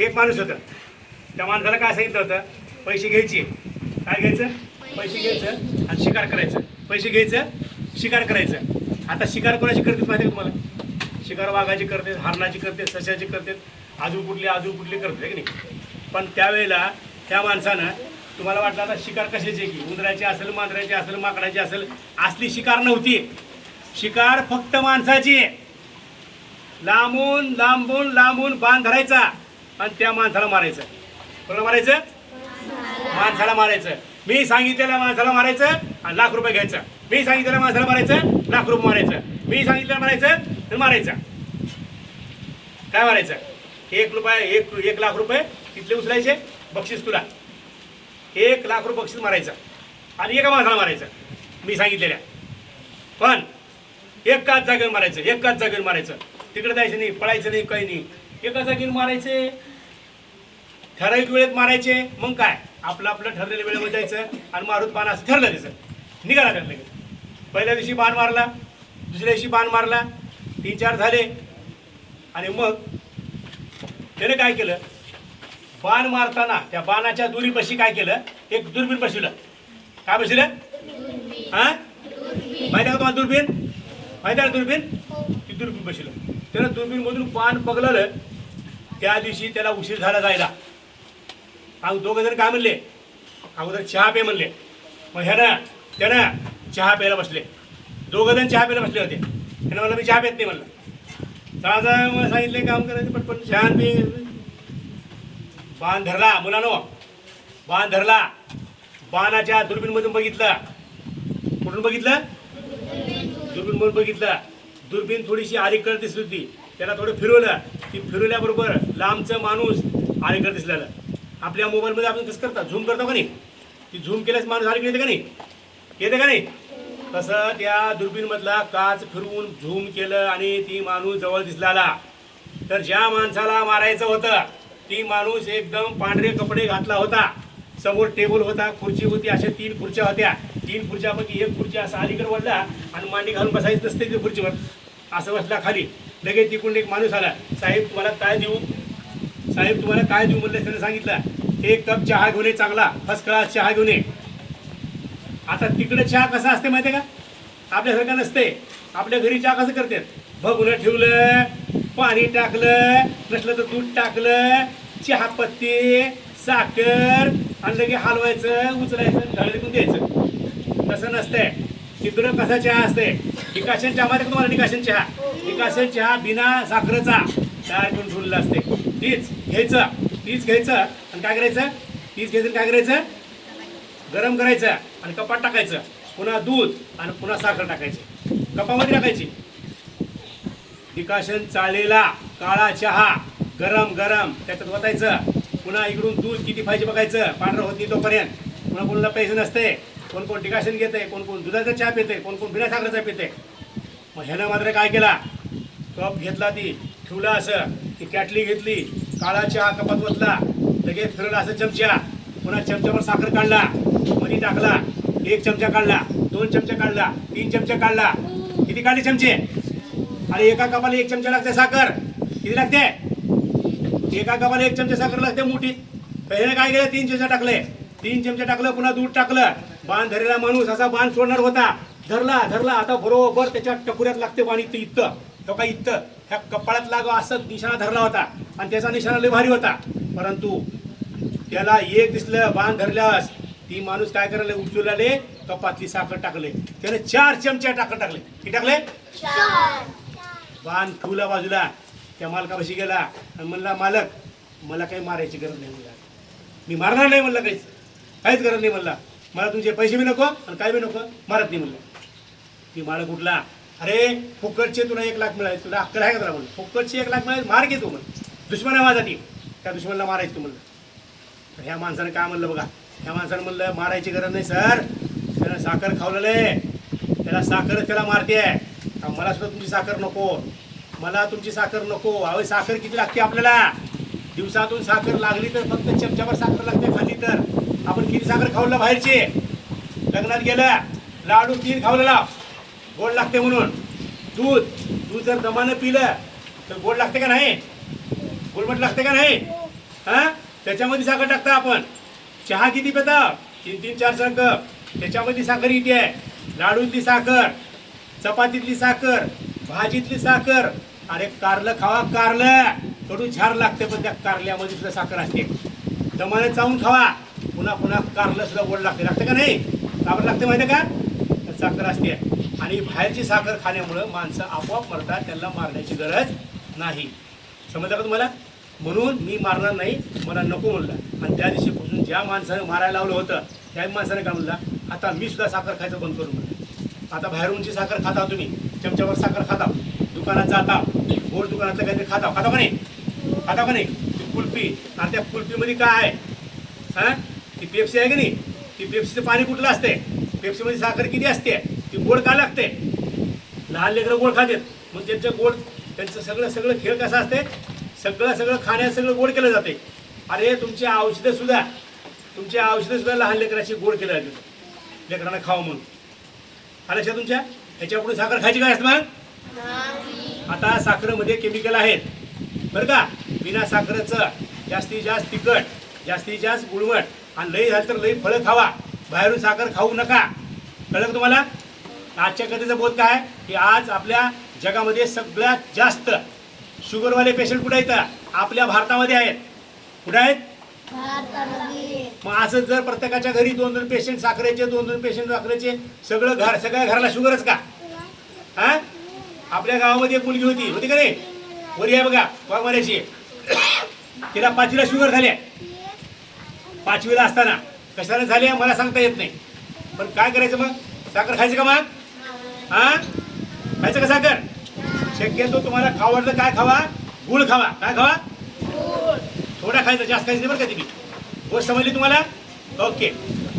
एक माणूस होता. त्या माणसाला काय सांगितलं होतं? पैसे घ्यायचे. काय घ्यायचं? पैसे घ्यायचं आणि शिकार करायचं. पैसे घ्यायचं शिकार करायचं. आता शिकार कोणाची करते माहिती तुम्हाला? शिकार वाघाची करते हरणाची करते सशाची करते आजू कुठली आजू कुठली करते की नाही? पण त्यावेळेला त्या माणसानं तुम्हाला वाटलं आता शिकार कशाची की? उंदराची असेल मांजराची असेल माकडाची असेल असली शिकार नव्हती. शिकार फक्त माणसाची आहे. लांबून लांबून लांबून बांध धरायचा. आणि त्या माणसाला मारायचं. कोणाला मारायचं? माणसाला मारायचं. मी सांगितलेल्या माणसाला मारायचं आणि लाख रुपये घ्यायचं. मी सांगितलेल्या माणसाला मारायचं लाख रुपये मारायचं. मी सांगितलेलं मारायचं तर मारायचं. काय मारायचं? एक रुपये एक एक लाख रुपये तिथले उचलायचे बक्षीस तुला. एक लाख रुपये बक्षीस मारायचं. आणि एका माणसाला मारायचं. मी सांगितलेल्या. पण एकाच जागेवर मारायचं एकाच जागेवर मारायचं. तिकडे जायचं नाही पळायचं नाही काही नाही. एका जागेवर मारायचे ठराविक वेळेत मारायचे मग काय? आपलं आपलं ठरलेल्या वेळेमध्ये जायचं आणि मारुत बाण असं ठरलं त्याचं. निघाला लगेच. पहिल्या दिवशी बाण मारला दुसऱ्या दिवशी बाण मारला तीन चार झाले. आणि मग त्याने काय केलं? बाण मारताना त्या बाणाच्या दुरीपाशी काय केलं? एक दुर्बीण बसवलं. काय बसवलं? हा? माहिती आहे का तुम्हाला दुर्बीण? माहिती आहे दुर्बीण? ती दुर्बीण बसलं. त्यानं दुर्बीनमधून पान पगललं. त्या दिवशी त्याला उशीर झाला जायला. अग दोघं जण काय म्हणले? अगोदर चहा पे म्हणले. मग ह्यानं त्यानं चहा प्यायला बसले. दोघं जण चहा प्यायला बसले होते. त्यानं म्हणलं मी चहा पेत नाही म्हणलं. दादा मग सांगितले काम करायचं पटपट चहा पे. बाण धरला मुलानो. बाण धरला. बाणाच्या दुर्बीणमधून बघितलं. कुठून बघितलं? दुर्बीनमधून बघितलं. दुर्बीण थोडीशी आलीकडे दिसली होती. त्याला थोडं फिरवलं. ती फिरवल्याबरोबर लांबचं माणूस आलीकडे दिसलेलं. आपल्या मोबाईलमध्ये आपण कसं करता? झूम करतो का नाही? ती झूम केल्यास माणूस आलीकडे येते का नाही? येते का नाही? तसं त्या दुर्बीणमधला काच फिरवून झूम केलं आणि ती माणूस जवळ दिसला तर ज्या माणसाला मारायचं होतं ती माणूस एकदम पांढरे कपडे घातला होता. समोर टेबल होता खुर्ची होती अशा तीन खुर्च्या होत्या. तीन खुर्च्यापैकी एक खुर्ची असा अलीकडे वडला आणि मांडी घालून बसायचं नसते त्या खुर्चीवर. असं बसला खाली. लगेच तिकडून एक माणूस आला. साहेब तुम्हाला काय देऊ? साहेब तुम्हाला काय देऊ म्हणलं त्याने सांगितलं. एक कप चहा घेऊन ये चांगला. फर्स्ट क्लास चहा घेऊन ये. आता तिकडे चहा कसा असते माहिती आहे का? आपल्यासारखं नसते. आपल्या घरी चहा कसं करतात? भगुन ठेवलं पाणी टाकलं नसलं तर दूध टाकलं चहापत्ती साखर आणि लगे हलवायचं उचलायचं ढळीतून द्यायचं. तसं नसतंय. तिकडं कसा चहा असते? डिकाशन चहा माहिती का तुम्हाला डिकाशन चहा? डिकाशन चहा बिना साखरेचा तयार करून ठेवलेला असते. तीच घ्यायचं तीच घ्यायचं आणि काय करायचं? तीच घ्यायचं काय करायचं? गरम करायचं आणि कपात टाकायचं. पुन्हा दूध आणि पुन्हा साखर टाकायची. कपामध्ये टाकायची. डिकाशन चाळलेला काळा चहा गरम गरम. त्याच्यात वतायचं. पुन्हा इकडून दूध किती पाहिजे बघायचं. पांढरं होत नाही तोपर्यंत. पुन्हा कोणाला पैसे नसते. कोण कोण डिकाशन घेते कोण कोण दुधाचा चहा पिते कोण कोण बिना साखरेचा पिते मग ह्यानं मात्र काय केला? कप घेतला ती ठेवला असं ती कॅटली घेतली काळा चहा कपात बसला लगेच फिरवला असं चमचा. पुन्हा चमच्यावर साखर काढला मनी टाकला एक चमचा काढला दोन चमचा काढला तीन चमचा काढला. किती काढले चमचे? आणि एका कपाला एक चमचा लागते साखर. किती लागते? एका कपाला एक चमचा साखर लागते मोठी. तर ह्याने काय केलं? तीन चमचा टाकले. तीन चमचा टाकलं पुन्हा दूध टाकलं. बाण धरलेला माणूस असा बाण सोडणार होता. धरला धरला. आता बरोबर त्याच्या टकुऱ्यात लागते बाण इथं इथं. तो काय इथं? ह्या कपाळात लाग असं निशाणा धरला होता. आणि त्याचा निशाणा लय भारी होता. परंतु त्याला एक दिसलं बाण धरल्यास ती माणूस काय करायला उचलले कपातली साखर टाकले. त्याने चार चमचे टाकत टाकले. किती टाकले? बाण ठेवला बाजूला. त्या मालकापाशी गेला. आणि म्हणला मालक मला काही मारायची गरज नाही. म्हणला मी मारणार नाही म्हणलं काहीच. काहीच गरज नाही म्हणला. मला तुमचे पैसे बी नको आणि काय बी नको मारत नाही म्हणलं. ती माळ उठला अरे फुकटचे तुला एक लाख मिळाले तुला अक्कल आहे का तुला म्हणलं? फुकटचे एक लाख मिळाले मार घे तू म्हणलं. दुश्मन आहे माझा ती त्या दुश्मनला मारायचं तू म्हणलं. तर ह्या माणसानं काय म्हणलं बघा? ह्या माणसानं म्हणलं मारायची गरज नाही सर. त्याला साखर खावलेलं आहे. त्याला साखर त्याला मारते मला सुद्धा तुमची साखर नको. मला तुमची साखर नको. अहो साखर किती लागते आपल्याला? दिवसातून साखर लागली तर फक्त चमच्यावर साखर लागते खाली तर. आपण खीर साखर खावलं बाहेरची? लग्नात गेलं लाडू खीर खावलेला गोड लागते म्हणून. दूध दूध जर दमानं पिलं तर गोड लागते का नाही? गोडमट लागते का नाही? हा? त्याच्यामध्ये साखर टाकता आपण. चहा किती पिता? तीन तीन चार चार कप त्याच्यामध्ये साखर किती आहे. लाडूतली साखर चपातीतली साखर भाजीतली साखर. अरे कारलं खावा कारलं. थोडून झार लागते पण त्या कारल्यामध्ये सुद्धा साखर असते. दमाने चावून खावा. पुन्हा पुन्हा कारलं सुद्धा गोड लागते. लागतं का नाही? साखर लागते माहिती आहे का? तर साखर असते. आणि बाहेरची साखर खाण्यामुळं माणसं आपोआप मरतात. त्यांना मारण्याची गरज नाही. समजलं का तुम्हाला? म्हणून मी मारणार नाही मला नको म्हणलं. आणि त्या दिवशीपासून ज्या माणसानं मारायला लावलं होतं त्या माणसाने काय म्हणलं? आता मी सुद्धा साखर खायचं बंद करून म्हणलं आता बाहेरूनची साखर खाता तुम्ही. चमच्यावर साखर खाता. दुकानात जाता. गोड दुकानातलं काहीतरी खाता. खाता का नाही? खाता का नाही? ती कुल्फी. आणि त्या कुल्फीमध्ये काय आहे? हां? ती पेप्सी आहे की नाही? ती पेप्सीचं पाणी कुठलं असते पेप्सीमध्ये साखर किती असते? ती गोड का लागते? लहान लेकरं गोड खातात. मग त्यांचं गोड त्यांचं सगळं सगळं खेळ कसं असते सगळं सगळं खाण्यात सगळं गोड केलं जाते अरे तुमची औषधं सुद्धा तुमची औषधं सुद्धा लहान लेकराची गोड केलं जाते. लेकरांना खावं म्हणून. आलं लक्षात तुमच्या? ह्याच्या पुढे साखर खायची काय असतं मग? आता साखरेमध्ये केमिकल आहेत. बरं का? बिना साखरेचं जास्तीत जास्त तिखट जास्तीत जास्त गुळमट आणि लई झालं तर लई फळं खावा. बाहेरून साखर खाऊ नका. कळलं तुम्हाला? आजच्या कथेचा बोध काय की आज आपल्या जगामध्ये सगळ्यात जास्त शुगरवाले पेशंट कुठे आहेत? आपल्या भारतामध्ये आहेत. कुठे आहेत? मग असं जर प्रत्येकाच्या घरी दोन दोन पेशंट साखरेचे दोन दोन पेशंट साखरेचे सगळं घर सगळ्या घराला शुगरच का? हा? आपल्या गावामध्ये एक मुलगी होती. होती का नाही? वरी आहे बघा वाघमाऱ्याची. तिला पाचवीला शुगर झाली आहे. पाचवीला असताना. कशाला झाली मला सांगता येत नाही. पण काय करायचं मग? साखर खायचं का मग? हा? खायचं का साखर? शक्यतो तुम्हाला खावडलं काय खावा? गुळ खावा. काय खावा? थोडा खायचं जास्त खायचं नाही बरं का तुम्ही गोष्ट समजली तुम्हाला? ओके.